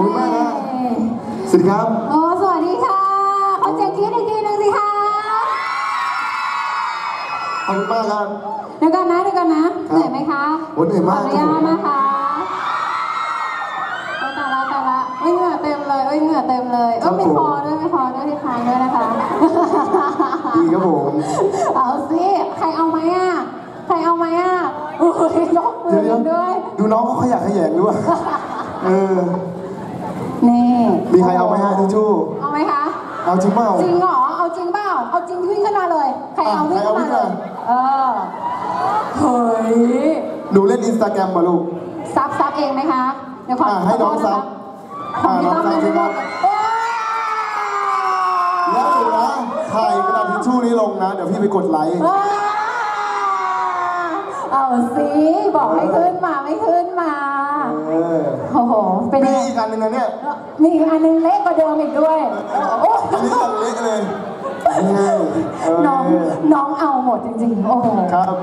อบคุณมากนะสวัสดีครับ โอ้ สวัสดีค่ะ ขอเจ๊กรี๊ดอีกทีหนึ่งสิคะขอบคุณมากครับ เดี๋ยวกันนะเดี๋ยวกันนะเหนื่อยไหมคะโอ้เหนื่อยมากขออนุญาตนะคะโอ้ตายละตายละเอ้ยเหงื่อเต็มเลยเอ้ยเหงื่อเต็มเลยเอ้ยไม่พอด้วยไม่พอด้วยที่คางด้วยนะคะ ดีครับผมเอาสิ ใครเอาไหมอะ ใครเอาไหมอะโอ้ยยกมืเดี๋ยวอเดี๋ยวด้วยดูน้องเขาขยักขยงด้วยเออ นี่ มีใครเอาไหมฮะทิชชู่ เอาไหมคะ เอาจริงเปล่า จริงเหรอ เอาจริงเปล่า เอาจริงวิ่งขึ้นมาเลย ใครเอาอะวิ่งขึ้นมาใครเอาวิ่งเลมายเออ เฮ้ย หนูเล่นอินสตาแกรมมาลูก ซับซับเองไหมคะ เดี๋ยวขออะให้น้องซับของพี่อะน้ตั้องมซับเลยสิครับแล้วหนูนะถ่ายกระดาษทิชชู่นี้ลงนะ เดี๋ยวพี่ไปกดไลค์ว้าว เอาสิบอกให้ขึ้นมาไม่ขึ้นมาเออโอ้โหเป็นยังไงมีอีกอันหนึ่งนะเนี่ยมีอีกอันหนึงเล็กกว่าเดิมอีกด้วยโอ้อันนี้กันเล็กเลยนี่ไงเออน้องน้องเอาหมดจริงๆโอ้โหครับ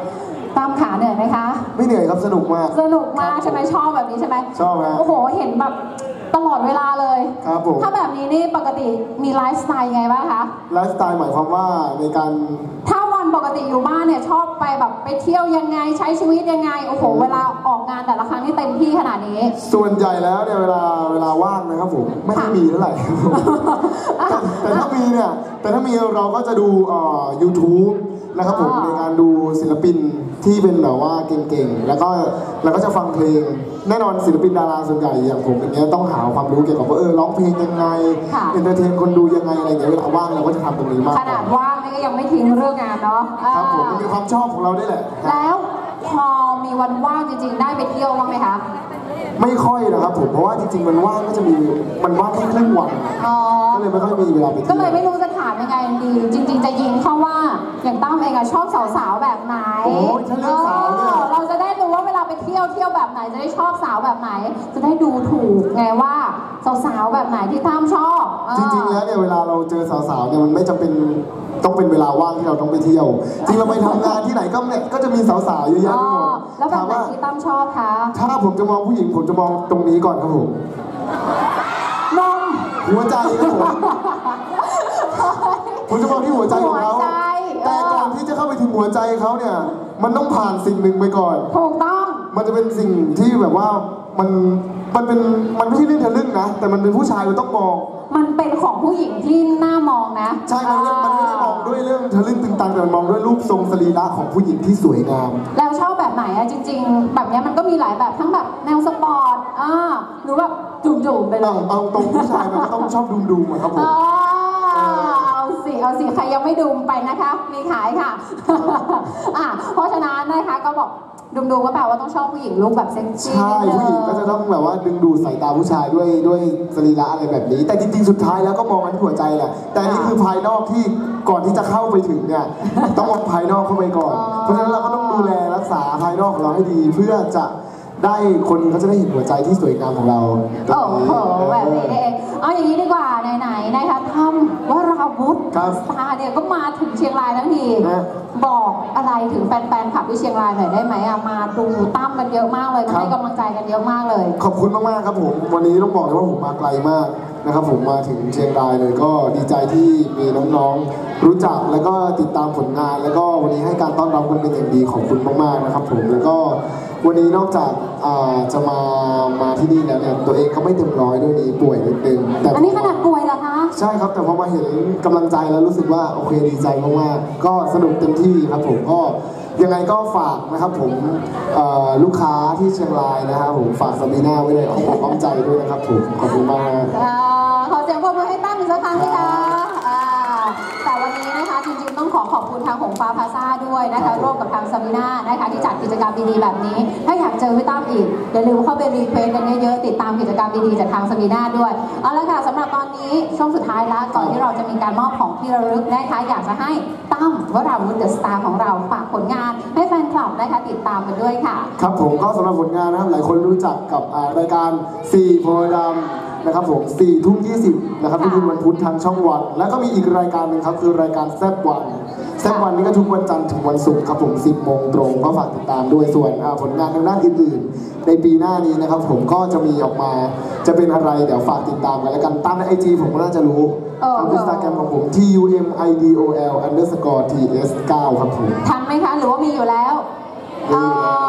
ตามขาเหนื่อยไหมคะ ไม่เหนื่อยครับสนุกมาก สนุกมากใช่ไหมชอบแบบนี้ใช่ไหมชอบฮะโอ้โห เห็นแบบ ตลอดเวลาเลย ครับผม ถ้าแบบนี้นี่ปกติมีไลฟ์สไตล์ยังไงบ้างคะไลฟ์สไตล์หมายความว่าในการถ้าวันปกติอยู่บ้านเนี่ยชอบไปแบบไปเที่ยวยังไงใช้ชีวิตยังไงโอ้โหเวลาออกงานแต่ละครั้งนี่เต็มที่ขนาดนี้ ส่วนใหญ่แล้วเนี่ยเวลาเวลาว่างนะครับผมไม่ค่อยมีเท่าไหร่แต่แต่ถ้ามีเนี่ยแต่ถ้ามีเราก็จะดูเอ่อ YouTube นะครับผมอ๋อในการดูศิลปินที่เป็นแบบว่าเก่งๆ แล้วก็แล้วก็จะฟังเพลง แน่นอนศิลปินดาราส่วนใหญ่อย่างผมอย่างเงี้ยต้องหาความรู้เกี่ยวกับว่าเออร้องเพลงยังไงค่ะ เอนเตอร์เทนคนดูยังไงอะไรอย่างเงี้ยเวลาว่างเราก็จะทำตรงนี้มากขกนาว่าดว่างนี่ก็ยังไม่ทิ้งเรื่องงานเนาะครับผมอ่ามันเป็นความชอบของเราด้วยแหละแล้วพอมีวันว่างจริงๆ ได้ไปเที่ยวบ้างไหมคะ ไม่ค่อยนะครับผมเพราะว่าจริงๆมันว่างก็จะมีมันว่างแค่ครึ่งวันอ๋อ ก็เลยไม่ค่อยมีเวลาไปก็เที่ยว เลยไม่รู้จะถามยังไงดี จริง ๆ จะยิงเข้าว่า อย่างตั้มเองอะชอบสาวๆแบบไหนโอ้ยถ้าเรื่องสาวเนี่ย ออเราจะได้รู้ว่าเวลาไปเที่ยวเที่ยวแบบไหนจะได้ชอบสาวแบบไหน จะได้ดูถูกไงว่าสาวๆแบบไหนที่ตั้มชอบเออ จริงๆ แล้วเนี่ยเวลาเราเจอสาวๆ เนี่ยมันไม่จำเป็นต้องเป็นเวลาว่างที่เราต้องไปเที่ยว จริงเราไปทำงานที่ไหนก็เนี่ยก็จะมีสาวๆเยอะแยะอ๋ไปหมอดแล้วแบบถามไหนว่าที่ตั้มชอบคะถ้าผมจะมองผู้หญิงผมจะมองตรงนี้ก่อนครับผมนมหัวใจครับผมผมจะมองที่หัวใจของเขาหัวใจเออ แต่ก่อนที่จะเข้าไปถึงหัวใจเขาเนี่ย มันต้องผ่านสิ่งหนึ่งไปก่อน ถูกต้อง มันจะเป็นสิ่งที่แบบว่ามันมันเป็นมันไม่ใช่เรื่องทะลึ่งนะ แต่มันเป็นผู้ชายมันต้องมอง มันเป็นของผู้หญิงที่น่ามองนะ ใช่มันไม่ได้มันไม่ได้มองด้วยเรื่องทะลึ่งตึงตังแต่มันมองด้วยรูปทรงสรีระของผู้หญิงที่สวยงาม แล้วชอบแบบไหนอะจริง ๆ แบบเนี้ยมันก็มีหลายแบบทั้งแบบแนวสปอร์ตอ่าหรือแบบจุ่มๆไปเลเอายเอาตรงผู้ชายมันก็ต้องชอบดูดูๆอะครับผมอ่า เอาสิเอาสิใครยังไม่ดูมไปนะคะ มีขายค่ะอะ เพราะฉะนั้นนะคะก็บอกดุมๆก็แปลว่าต้องชอบผู้หญิงลุคแบบเซ็กซี่ใช่ผู้หญิงก็จะต้องแบบว่าดึงดูดสายตาผู้ชายด้วยด้วยสรีระอะไรแบบนี้ แต่จริงๆสุดท้ายแล้วก็มองกันที่หัวใจแหละแต่อันนี่คือภายนอกที่ก่อนที่จะเข้าไปถึงเนี่ยต้องมองภายนอกเข้าไปก่อน เพราะฉะนั้นเราก็ต้องดูแลรักษาภายนอกของเราให้ดีเพื่อจะ ได้คนเขาจะได้เห็นหัวใจที่สวยงามของเราโอ้โหแบบนี้นี่เองเอาอย่างนี้ดีกว่าไหนๆนะคะทำว่าราวุธครับสตาร์เนี่ยก็มาถึงเชียงรายทั้งทีฮะบอกอะไรถึงแฟนๆขับที่เชียงรายหน่อยได้ไหมอะมาดูตั้มกันเยอะมากเลยมาครับให้กำลังใจกันเยอะมากเลย ขอบคุณมากๆครับผมวันนี้ต้องบอกเลยว่าผมมาไกลมากนะครับผมมาถึงเชียงรายเลยก็ดีใจที่มีน้องๆรู้จักแล้วก็ติดตามผลงาน แล้วก็วันนี้ให้การต้อนรับกันเป็นอย่างดีขอบคุณมากๆนะครับผมแล้วก็ วันนี้นอกจากอ่าจะมามาที่นี่แล้วเนี่ยตัวเองก็ไม่เต็มร้อยด้วยนี้ป่วยนิดนึงแต่อันนี้ขนาดป่วยเหรอคะ ใช่ครับแต่พอมาเห็นกำลังใจแล้วรู้สึกว่าโอเคดีใจมากๆก็สนุกเต็มที่ครับผมก็ยังไงก็ฝากนะครับผมเอ่อลูกค้าที่เชียงรายนะครับผมฝากซาบีน่าไว้เลยอ้อมอกอ้อมใจด้วยนะครับผมขอบคุณมากอ่าขอเสียงปรบมือให้ตั้มอีกสักครั้งสิคะอ่าแต่วันนี้นะคะจริงๆต้อง ขอขอบคุณทางหงฟ้าพาซ่าด้วยนะคะร่วมกับทางซาบิน่านะคะที่จัดกิจกรรมดีๆแบบนี้ ถ้าอยากเจอพี่ตั้มอีกอย่าลืมเข้าไปรีเควสกันเยอะๆติดตามกิจกรรมดีๆจากทางซาบิน่าด้วยเอาละค่ะสำหรับตอนนี้ช่วงสุดท้ายแล้วก่อนที่เราจะมีการมอบของที่ระลึกนะคะอยากจะให้ตั้มวราวุฒิเดอะสตาร์ของเราฝากผลงานให้แฟนคลับนะคะติดตามกันด้วยค่ะ ครับผมก็สำหรับผลงานนะครับหลายคนรู้จักกับอ่ารายการ4โพธิ์ดำ นะครับผม4ทุ่ม20นะครับทุกคืนวันพุธทางช่องวัน แล้วก็มีอีกรายการหนึ่งครับ คือรายการแซ่บวัน แซบวันนี่ก็ทุกวันจันทร์ถึงวันศุกร์ครับผม10โมงตรงก็ฝากติดตามด้วยส่วนอ่าผลงานทางด้านอื่นๆ ในปีหน้านี้นะครับ ผมก็จะมีออกมาจะเป็นอะไรเดี๋ยวฝากติดตามกันแล้วกันตามในไอจีผมก็น่าจะรู้เออทางอินสตาแกรมของผม t u m i d o l underscore t s 9ครับผมทันไหมคะ หรือว่ามีอยู่แล้วมีอยู่แล้ว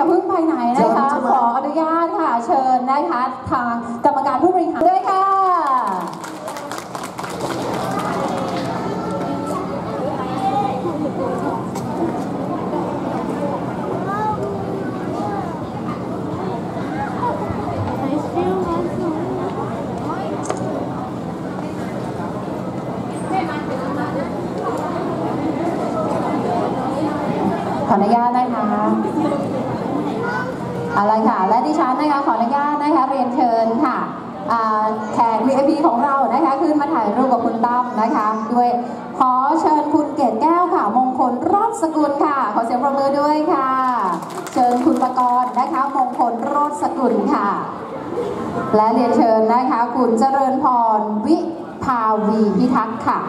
อดมากๆอย่าเพิ่งไปไหนนะคะยังใช่ไหมขออนุญาตค่ะ เชิญนะคะ ทางกรรมการผู้บริหารด้วยค่ะ ขออนุญาตนะคะเอาละค่ะ และดิฉันนะคะขออนุญาตนะคะเรียนเชิญค่ะอ่าแขก VIP ของเรานะคะขึ้นมาถ่ายรูปกับคุณตั้มนะคะด้วยขอเชิญคุณเกศแก้วค่ะ มงคลรอดสกุลค่ะ ขอเสียงปรบมือด้วยค่ะ เชิญคุณประกรณ์นะคะ มงคลรอดสกุลค่ะ และเรียนเชิญนะคะ คุณเจริญพรวิภาวีพิทักษ์ค่ะ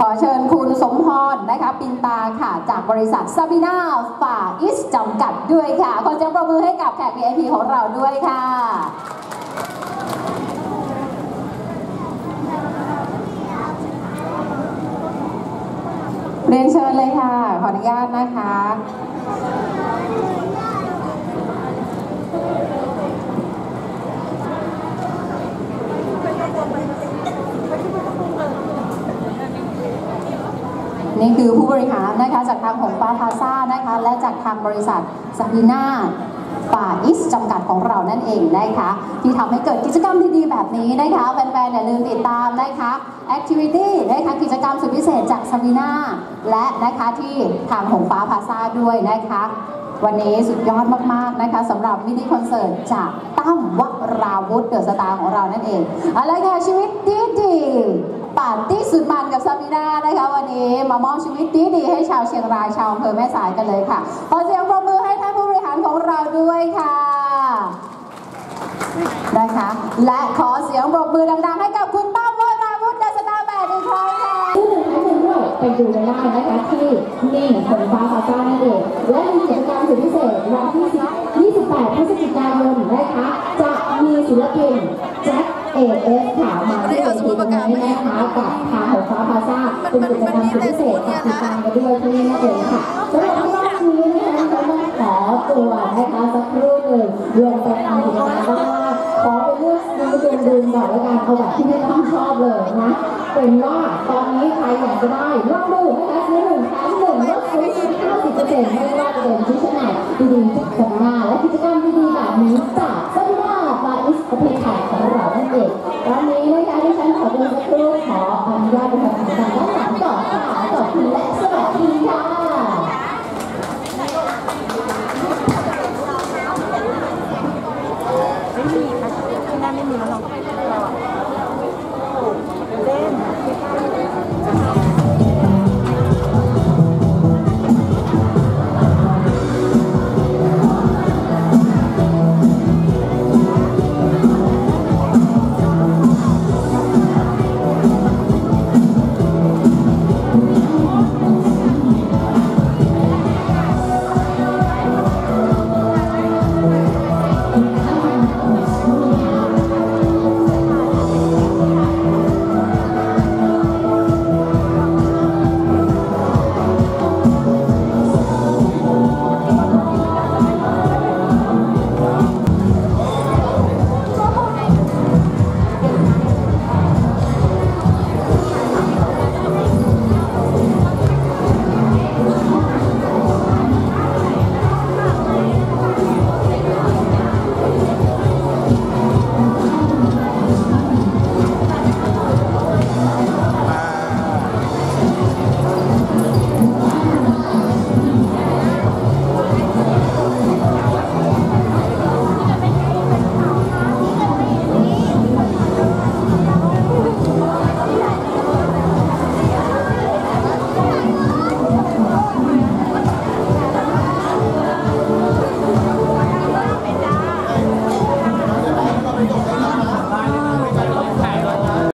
ขอเชิญคุณสมพรนะคะปินตาค่ะ จากบริษัทซาบิน่าฝาอิสจำกัดด้วยค่ะ ขอเสียงปรบมือให้กับแขก VIP ของเราด้วยค่ะ เรียนเชิญเลยค่ะ ขออนุญาตนะคะ นี่คือผู้บริหารนะคะจากทางของปาพาซ่านะคะ และจากทางบริษัทซาบีนา ป่าอิสจำกัดของเรานั่นเองนะคะที่ทำให้เกิดกิจกรรมดีๆ แบบนี้นะคะแฟนๆอย่าลืมติดตามนะคะแอคทิวิตี้นะคะกิจกรรมสุดพิเศษจากซาบีนาและนะคะที่ทางของฟ้าพาซาด้วยนะคะวันนี้สุดยอดมากๆนะคะสำหรับมินิคอนเสิร์ตจากตั้มวราวุธเดอะสตาร์ของเรานั่นเองเอาละค่ะชีวิตดีดีๆปาร์ตี้สุดมันกับซาบิน่านะคะวันนี้มามอบชีวิตดีดีๆให้ชาวเชียงรายชาวอำเภอแม่สายกันเลยค่ะขอเสีย เราด้วยค่ะ นะคะ และขอเสียงปรบมือดังๆ ให้กับคุณตั้มวราวุธเดอะตาแบดอีกครั้งค่ะที่หนึ่งทั้งหนึ่งด้วยไปดูกันได้นะคะที่นี่ของฟ้าพาซ่านั่นเองและมีกิจกรรมสุดพิเศษวันที่28พฤศจิกายนนะคะ จะมีศิลปินแจ็คเอเอสค่ะมาที่เวทีตรงนี้นะคะกับทางของฟ้าพาซ่าเป็นกิจกรรมสุดพิเศษกับติดตามกันด้วยที่ ก่อนแล้วกันเอาแบบที่ไม่ต้องชอบเลยนะ เป็นว่าตอนนี้ใครอยากจะได้ลองดูนะคะซื้อหนึ่งแถมหนึ่งลดสูงสุด50%ไม่ว่าจะเป็นชุดชั้นในดีๆจากสัปดาและกิจกรรมดีๆแบบนี้จากซันว่าบาอิสประเทศไทยของเรานั่นเองตอนนี้นะคะที่ฉันขอเดินสักครู่ขออนุญาตไปทำกิจกรรมด้านหลังก่อนค่ะก่อนคุณและ ไม่ได้ไม่มีแล้วเนาะ